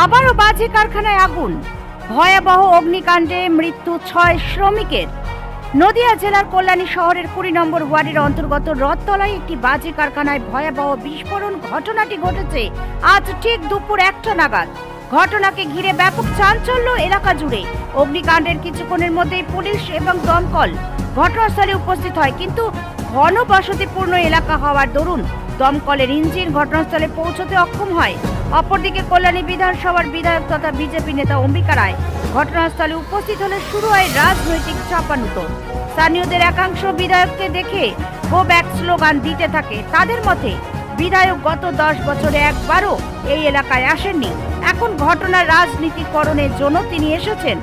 আবারও বাজে কারখানায় আগুন। ভয়াবহ অগ্নিকাণ্ডে মৃত্যু ছয় শ্রমিকের। নদিয়া জেলার কল্যাণী শহরের কুড়ি নম্বর ওয়ার্ডের অন্তর্গত রথতলায় একটি বাজে কারখানায় ভয়াবহ বিস্ফোরণ ঘটনাটি ঘটেছে আজ ঠিক দুপুর একটা নাগাদ। ঘটনাকে ঘিরে ব্যাপক চাঞ্চল্য এলাকা জুড়ে। অগ্নিকাণ্ডের কিছুক্ষণের মধ্যেই পুলিশ এবং দমকল ঘটনাস্থলে উপস্থিত হয়। কিন্তু ঘনবসতিপূর্ণ এলাকা হওয়ার দরুন দমকলের ইঞ্জিন ঘটনাস্থলে পৌঁছতে অক্ষম হয়। অপরদিকে কল্যাণী বিধানসভার বিধায়ক তথা বিজেপি নেতা অম্বিকা রায় ঘটনাস্থলে উপস্থিত হলে শুরু হয় রাজনৈতিক চাপানুতো। স্থানীয়দের একাংশ বিধায়ককে দেখে গো ব্যাক স্লোগান দিতে থাকে। তাদের মতে বিধায়ক গত দশ বছরে একবারও এই এলাকায় আসেননি। এখন ঘটনার রাজনীতিকরণের জন্য তিনি এসেছেন।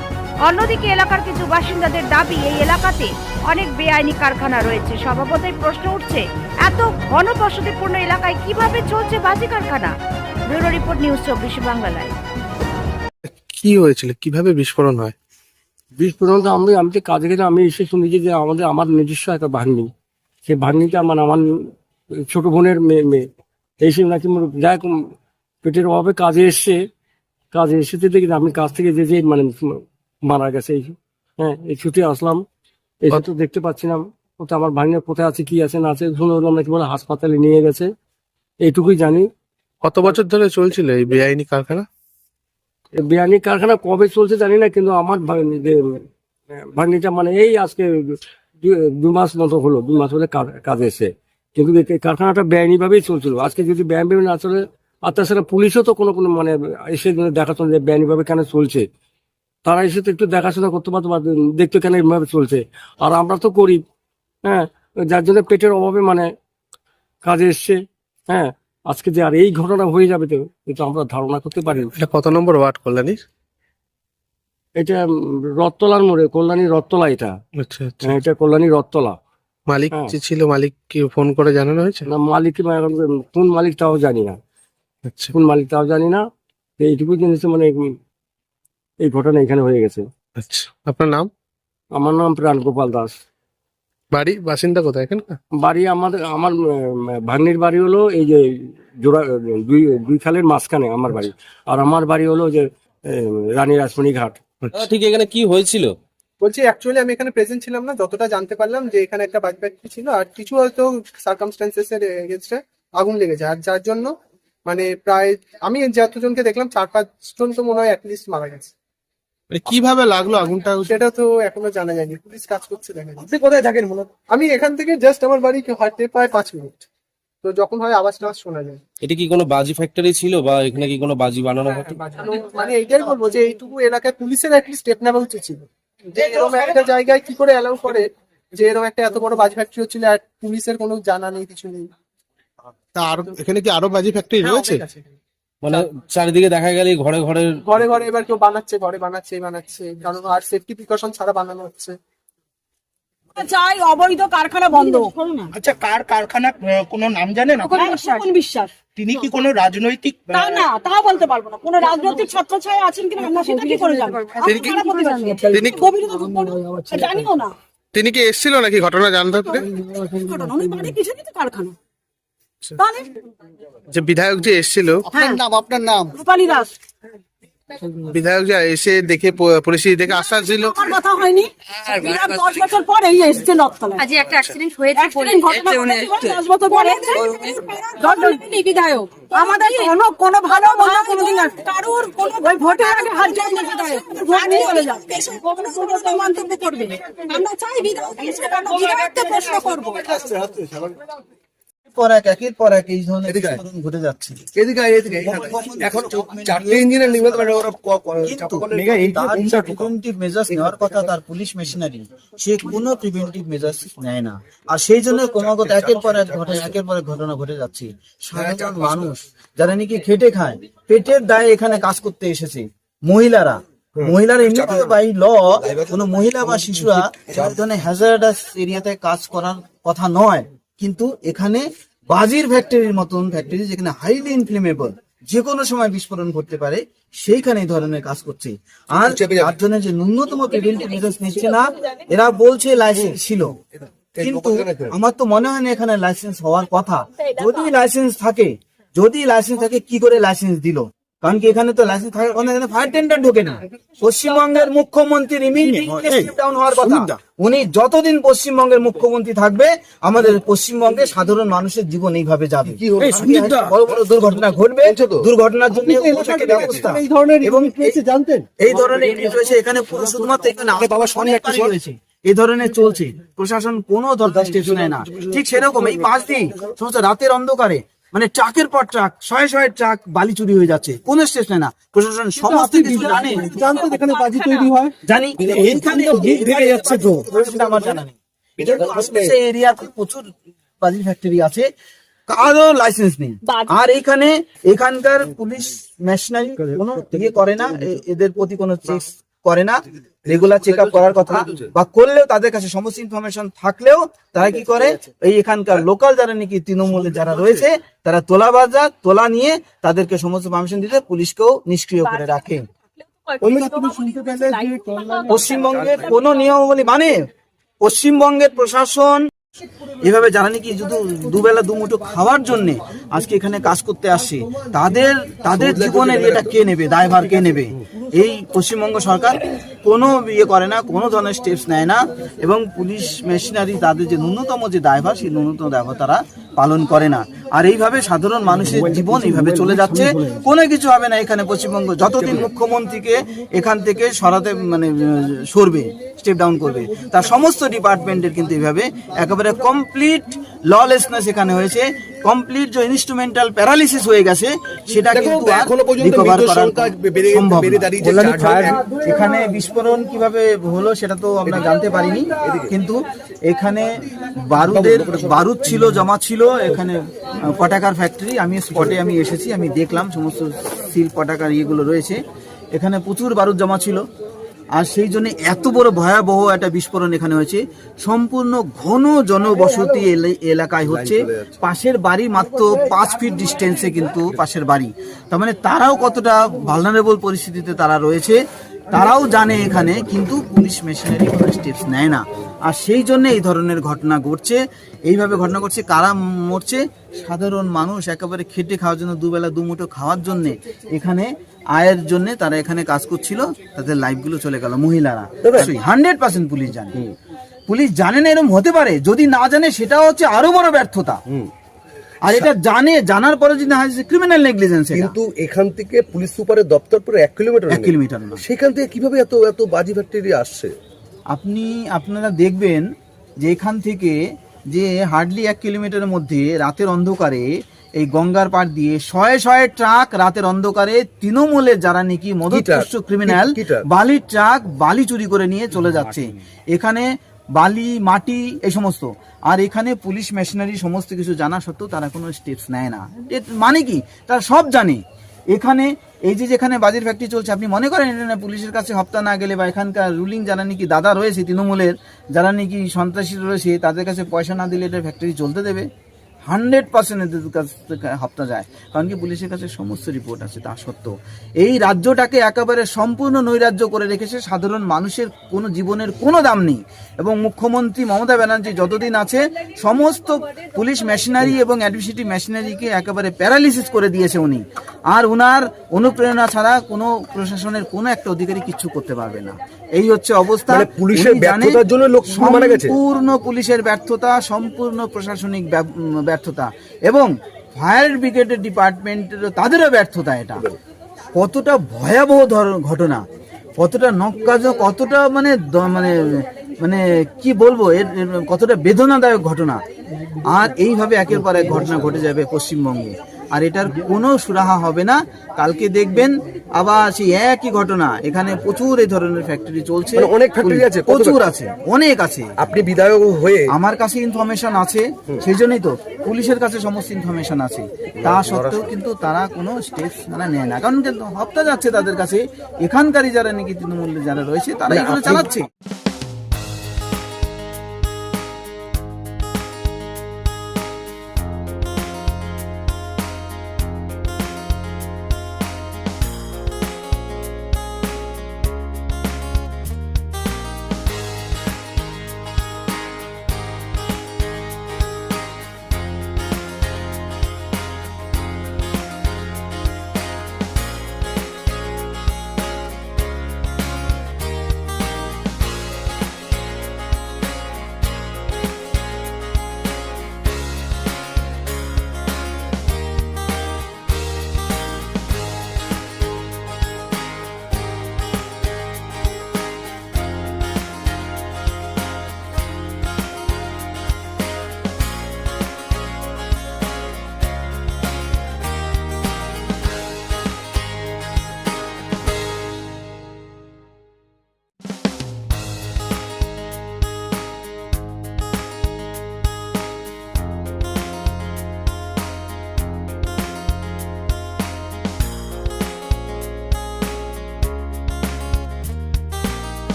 অন্যদিকে এলাকার কিছু বাসিন্দাদের দাবি এই এলাকাতে অনেক বেআইনি কারখানা রয়েছে। স্বভাবতই প্রশ্ন উঠছে এত ঘনবসতিপূর্ণ এলাকায় কীভাবে চলছে বাজি কারখানা? ব্যুরো রিপোর্ট নিউজ চব্বিশ বাংলায় কি হয়েছিল? কীভাবে বিস্ফোরণ হয়? বিস্ফোরণ তো আমি আমি কাজে গেলে আমি এসে শুনেছি যে আমাদের আমার নিজস্ব একটা ভাগ্নি সেই ভাগ্নিটা আমার আমার ছোট বোনের মেয়ে মেয়ে। এই সে নাকি যাই হোক পেটের অভাবে কাজে এসছে। কাজে এসেতে দেখি আমি কাজ থেকে যে যে মানে মারা গেছে এই হ্যাঁ এই ছুটি আসলাম। এসে তো দেখতে পাচ্ছি না ও তো আমার ভাগ্নে কোথায় আছে কি আছে না আছে শুনে হলাম নাকি বলে হাসপাতালে নিয়ে গেছে। এইটুকুই জানি। কত বছর ধরে চলছিল এই বেআইনি কারখানা? এই বিরিয়ানি কারখানা কবে চলছে জানি না কিন্তু আমার ভাগ্নিটা মানে এই আজকে দু- মাস মতো হলো দু মাস হলে কাজে এসে। কিন্তু কারখানাটা বেআইনি ভাবেই চলছিল। আজকে যদি বেআইনি ভাবে না চলে আর তাছাড়া পুলিশও তো কোনো কোনো মানে এসে দেখাশোনা যে বেআইনি ভাবে কেন চলছে। তারা এসে তো একটু দেখাশোনা করতে পারতো বা দেখতো কেন এইভাবে চলছে। আর আমরা তো করি হ্যাঁ? যার জন্য পেটের অভাবে মানে কাজে এসছে হ্যাঁ? আজকে যে আর এই ঘটনা হয়ে যাবে তো এটা আমরা ধারণা করতে পারি না। এটা কত নম্বর ওয়ার্ড কল্যাণীর? এটা উম, রথতলার মোড়ে কল্যাণী রথতলা এটা। আচ্ছা আচ্ছা। হ্যাঁ, এটা কল্যাণী রথতলা। মালিক হ্যাঁ। যে ছিল মালিক কি ফোন করে জানানো হয়েছে? না মালিক কি মানে এখন কোন মালিক তাও জানি না। আচ্ছা। কোন মালিক তাও জানি না। এইটুকু জিনিস মানে এই ঘটনা এখানে হয়ে গেছে। আচ্ছা। আপনার নাম? আমার নাম প্রাণ গোপাল দাস। বাড়ি বাসিন্দা কোথায় এখানকার? বাড়ি আমাদের আমার ভাগ্নির বাড়ি হলো এই যে জোড়া দুই দুই খালের মাঝখানে আমার বাড়ি। আর আমার বাড়ি হলো যে রানী রাসমণি ঘাট। আচ্ছা। ঠিক এখানে কি হয়েছিল? বলছি অ্যাকচুয়ালি আমি এখানে প্রেজেন্ট ছিলাম না যতটা জানতে পারলাম যে এখানে একটা বাজ ফ্যাক্টরি ছিল আর কিছু হয়তো সার্কামস্টান্সেস এর এগেনস্টে আগুন লেগেছে। আর যার জন্য মানে প্রায় আমি যতজনকে দেখলাম চার পাঁচ জন তো মনে হয় অ্যাটলিস্ট মারা গেছে। মানে কীভাবে লাগল আগুনটা? সেটা তো এখনও জানা যায়নি পুলিশ কাজ করছে দেখা যাচ্ছে কোথায় থাকেন মূলত আমি এখান থেকে জাস্ট আমার বাড়ি হাঁটতে প্রায় পাঁচ মিনিট। তো যখন হয় আওয়াজ টাওয়াজ শোনা যায়। এটা কি কোনো বাজি ফ্যাক্টরি ছিল বা এখানে কি কোনো বাজি বানানো হতো? মানে এটাই বলব যে এইটুকু এলাকায় পুলিশের অ্যাটলিস্ট স্টেপ নেওয়া উচিত ছিল। যে এরকম একটা জায়গায় কি করে অ্যালাউ করে যে এরকম একটা এত বড় বাজি ফ্যাক্টরি হচ্ছিল আর পুলিশের কোনো জানা নেই কিছু নেই। তা আরও এখানে কি আরও বাজি ফ্যাক্টরি রয়েছে? মানে চারিদিকে দেখা গেলে ঘরে ঘরে ঘরে ঘরে এবার কেউ বানাচ্ছে ঘরে বানাচ্ছে বানাচ্ছে। কারণ আর সেফটি প্রিকশন ছাড়া বানানো হচ্ছে। চাই অবৈধ কারখানা বন্ধ। আচ্ছা কার কারখানা কোনো নাম জানেন আপনি? বিশ্বাস? তিনি কি কোনো রাজনৈতিক তা না তা বলতে পারব না। কোন রাজনৈতিক ছাত্র ছায়া আছেন কিনা আমরা সেটা কি করে জানব? তিনি- না? জানিও না। তিনি কি এসেছিল নাকি ঘটনা জানতে ঘটনা উনি পিছনে তো কারখানা। যে বিধায়ক যে এসেছিল হ্যাঁ। নাম আপনার নাম। রূপালী দাস। বিধায়ক যে এসে দেখে পরিস্থিতি দেখে আশ্বাস দিল। আমার কথা হয়নি। বিরাট দশ বছর পরে এসছে আজ একটা অ্যাক্সিডেন্ট হয়েছে ঘটনা দশ বছর পরে বিধায়ক। আমাদের কোনো কোনো ভালো মন্দ কোনোদিন না কারোর কোনো ওই ভোটের আগে হাত জোড় না বিধায়ক ভোট নিয়ে চলে যাও কোনো কোনো মন্তব্য করবে। আমরা চাই বিধায়ক এসে আমরা বিধায়ককে প্রশ্ন করব। পর এক একের পর এক এই ধরনের ঘটে যাচ্ছে। এদিকে এদিকে এখন চারটে ইঞ্জিনের নির্মাণ করে ওরা প্রিভেন্টিভ মেজার্স নেওয়ার কথা তার পুলিশ মেশিনারি সে কোনো প্রিভেন্টিভ মেজার্স নেয় না। আর সেই জন্য ক্রমাগত একের পর এক ঘটনা একের পর এক ঘটনা ঘটে যাচ্ছে। সাধারণ মানুষ যারা নাকি খেটে খায় পেটের দায়ে এখানে কাজ করতে এসেছে। মহিলারা মহিলারা এমনিতে বাই ল কোনো মহিলা বা শিশুরা ধরনের হ্যাজার্ডাস এরিয়াতে কাজ করার কথা নয় কিন্তু এখানে বাজির ফ্যাক্টরির মতন ফ্যাক্টরি যেখানে হাইলি ইনফ্লেমেবল যে কোনো সময় বিস্ফোরণ করতে পারে সেইখানে এই ধরনের কাজ করছে। আর তার জন্য যে ন্যূনতম প্রিভেন্টিভ মেজার্স নিচ্ছে না এরা বলছে লাইসেন্স ছিল। কিন্তু আমার তো মনে হয় না এখানে লাইসেন্স হওয়ার কথা। যদি লাইসেন্স থাকে যদি লাইসেন্স থাকে কি করে লাইসেন্স দিল? কারণ কি এখানে তো লাইসেন্স থাকার কথা এখানে ফায়ার টেন্ডার ঢোকে না। পশ্চিমবঙ্গের মুখ্যমন্ত্রীর ইমিডিয়েটলি ডাউন হওয়ার কথা। উনি যতদিন পশ্চিমবঙ্গের মুখ্যমন্ত্রী থাকবে আমাদের পশ্চিমবঙ্গে সাধারণ মানুষের জীবন এইভাবে যাবে। বড় বড় দুর্ঘটনা ঘটবে। দুর্ঘটনার জন্য ব্যবস্থা। এই ধরনের এবং জানতেন? এই ধরনের ইউনিট রয়েছে এখানে পুরো শুধুমাত্র এখানে বাবা শনি একটা রয়েছে। এই ধরনের চলছে। প্রশাসন কোনো ধরনের স্টেপ নেয় না। ঠিক সেরকম এই পাঁচ দিন সমস্ত রাতের অন্ধকারে মানে ট্রাকের পর ট্রাক শয়ে শয়ে ট্রাক বালি চুরি হয়ে যাচ্ছে কোন স্টেশনে না। প্রশাসন সমস্ত কিছু জানে। জানতেন এখানে বাজি তৈরি হয় জানি এইখানে ভেঙে যাচ্ছে তো। সেটা আমার জানা নেই। প্রচুর বাজি ফ্যাক্টরি আছে। কারও লাইসেন্স নেই। আর এখানে এখানকার পুলিশ মেশিনারি কোনো ইয়ে করে না। এ- এদের প্রতি কোনো চেক করে না রেগুলার চেক আপ করার কথা বা করলেও তাদের কাছে সমস্ত ইনফরমেশন থাকলেও তারা কি করে? এই এখানকার লোকাল যারা নাকি তৃণমূলে যারা রয়েছে তারা তোলা বাজার তোলা নিয়ে তাদেরকে সমস্ত পারমিশন দিতে পুলিশকেও নিষ্ক্রিয় করে রাখে। পশ্চিমবঙ্গের কোন নিয়মাবলী মানে পশ্চিমবঙ্গের প্রশাসন এভাবে যারা নাকি শুধু দুবেলা দুমুঠো খাওয়ার জন্য আজকে এখানে কাজ করতে আসছে তাদের তাদের জীবনের এটা কে নেবে? দায়ভার কে নেবে? এই পশ্চিমবঙ্গ সরকার কোনো ইয়ে করে না, কোনো ধরনের স্টেপস নেয় না এবং পুলিশ মেশিনারি তাদের যে ন্যূনতম যে ড্রাইভার সেই ন্যূনতম ড্রাইভার তারা পালন করে না। আর এইভাবে সাধারণ মানুষের জীবন এইভাবে চলে যাচ্ছে। কোনো কিছু হবে না এখানে পশ্চিমবঙ্গ। যতদিন মুখ্যমন্ত্রীকে এখান থেকে সরাতে মানে সরবে স্টেপ ডাউন করবে তার সমস্ত ডিপার্টমেন্টের কিন্তু এইভাবে একেবারে কমপ্লিট ললেসনেস এখানে হয়েছে। কমপ্লিট যে ইনস্ট্রুমেন্টাল প্যারালিসিস হয়ে গেছে সেটা কিন্তু এখনও পর্যন্ত সম্ভব এখানে বিস্ফোরণ কীভাবে হলো সেটা তো আমরা জানতে পারিনি। কিন্তু এখানে বারুদের বারুদ ছিল জমা ছিল এখানে পটাকার ফ্যাক্টরি আমি স্পটে আমি এসেছি আমি দেখলাম সমস্ত সিল পটাকার ইয়েগুলো রয়েছে। এখানে প্রচুর বারুদ জমা ছিল। আর সেই জন্য এত বড় ভয়াবহ একটা বিস্ফোরণ এখানে হয়েছে। সম্পূর্ণ ঘন জনবসতি এলে- এলাকায় হচ্ছে। পাশের বাড়ি মাত্র পাঁচ ফিট ডিস্টেন্সে কিন্তু পাশের বাড়ি। তার মানে তারাও কতটা ভালনারেবল পরিস্থিতিতে তারা রয়েছে তারাও জানে এখানে কিন্তু পুলিশ মেশিনারি কোনো স্টেপস নেয় না। আর সেই জন্য এই ধরনের ঘটনা ঘটছে। এইভাবে ঘটনা ঘটছে কারা মরছে? সাধারণ মানুষ একেবারে খেটে খাওয়ার জন্য দুবেলা দুমুঠো খাওয়ার জন্য এখানে আয়ের জন্য তারা এখানে কাজ করছিল তাদের লাইফগুলো চলে গেল মহিলারা। হান্ড্রেড পার্সেন্ট পুলিশ জানে। পুলিশ জানে না এরকম হতে পারে যদি না জানে সেটা হচ্ছে আরও বড় ব্যর্থতা। আর এটা জানে জানার পরে যদি না হয় ক্রিমিনাল নেগলিজেন্স কিন্তু এখান থেকে পুলিশ সুপারের দপ্তর পুরো এক কিলোমিটার এক কিলোমিটার সেখান থেকে কীভাবে এত এত বাজি ফ্যাক্টরি আসছে? আপনি আপনারা দেখবেন যে এখান থেকে যে হার্ডলি এক কিলোমিটারের মধ্যে রাতের অন্ধকারে এই গঙ্গার পাড় দিয়ে শয়ে শয়ে ট্রাক রাতের অন্ধকারে তৃণমূলের যারা নাকি মদতপুষ্ট ক্রিমিনাল? বালির ট্রাক বালি চুরি করে নিয়ে চলে যাচ্ছে। এখানে বালি মাটি এই সমস্ত। আর এখানে পুলিশ মেশিনারি সমস্ত কিছু জানা সত্ত্বেও তারা কোনো স্টেপস নেয় না। মানে কি? তারা সব জানে। এখানে এই যে যেখানে বাজির ফ্যাক্টরি চলছে, আপনি মনে করেন এটা পুলিশের কাছে হপ্তা না গেলে বা এখানকার রুলিং যারা নাকি দাদা রয়েছে, তৃণমূলের, যারা নাকি সন্ত্রাসী রয়েছে, তাদের কাছে পয়সা না দিলে এটা ফ্যাক্টরি চলতে দেবে। হান্ড্রেড পার্সেন্ট এদের কাছ থেকে হপ্তা যায়। কারণ কি পুলিশের কাছে সমস্ত রিপোর্ট আছে তা সত্ত্বেও। এই রাজ্যটাকে একেবারে সম্পূর্ণ নৈরাজ্য করে রেখেছে সাধারণ মানুষের কোনো জীবনের কোনো দাম নেই। এবং মুখ্যমন্ত্রী মমতা ব্যানার্জি যতদিন আছে সমস্ত পুলিশ মেশিনারি এবং অ্যাডমিনিস্ট্রেটিভ মেশিনারিকে একেবারে প্যারালিসিস করে দিয়েছে উনি। আর উনার অনুপ্রেরণা ছাড়া কোনো প্রশাসনের কোনো একটা অধিকারী কিচ্ছু করতে পারবে না। এই হচ্ছে অবস্থা। মানে পুলিশের ব্যর্থতার জন্য লোক সম্পূর্ণ পুলিশের ব্যর্থতা সম্পূর্ণ প্রশাসনিক ব্যর্থতা এবং ফায়ার ব্রিগেডের ডিপার্টমেন্টের তাদেরও ব্যর্থতা এটা। কতটা ভয়াবহ ধর- ঘটনা, কতটা নক্কাজ কতটা মানে মানে মানে কি বলব এর কতটা বেদনাদায়ক ঘটনা। আর এইভাবে একের পর এক ঘটনা ঘটে যাবে পশ্চিমবঙ্গে। আর এটার কোনো সুরাহা হবে না। কালকে দেখবেন আবার সেই একই ঘটনা। এখানে প্রচুর এই ধরনের ফ্যাক্টরি চলছে। মানে অনেক factory আছে? প্রচুর আছে। অনেক আছে। আপনি বিধায়ক হয়ে আমার কাছে ইনফরমেশন আছে। সেই জন্যই তো পুলিশের কাছে সমস্ত ইনফরমেশন আছে। তা সত্ত্বেও কিন্তু তারা কোনো স্টেপস তারা নেয় না। কারণ কিন্তু হপ্তা যাচ্ছে তাদের কাছে। এখানকারই যারা নাকি তৃণমূল যারা রয়েছে তারা এগুলো চালাচ্ছে।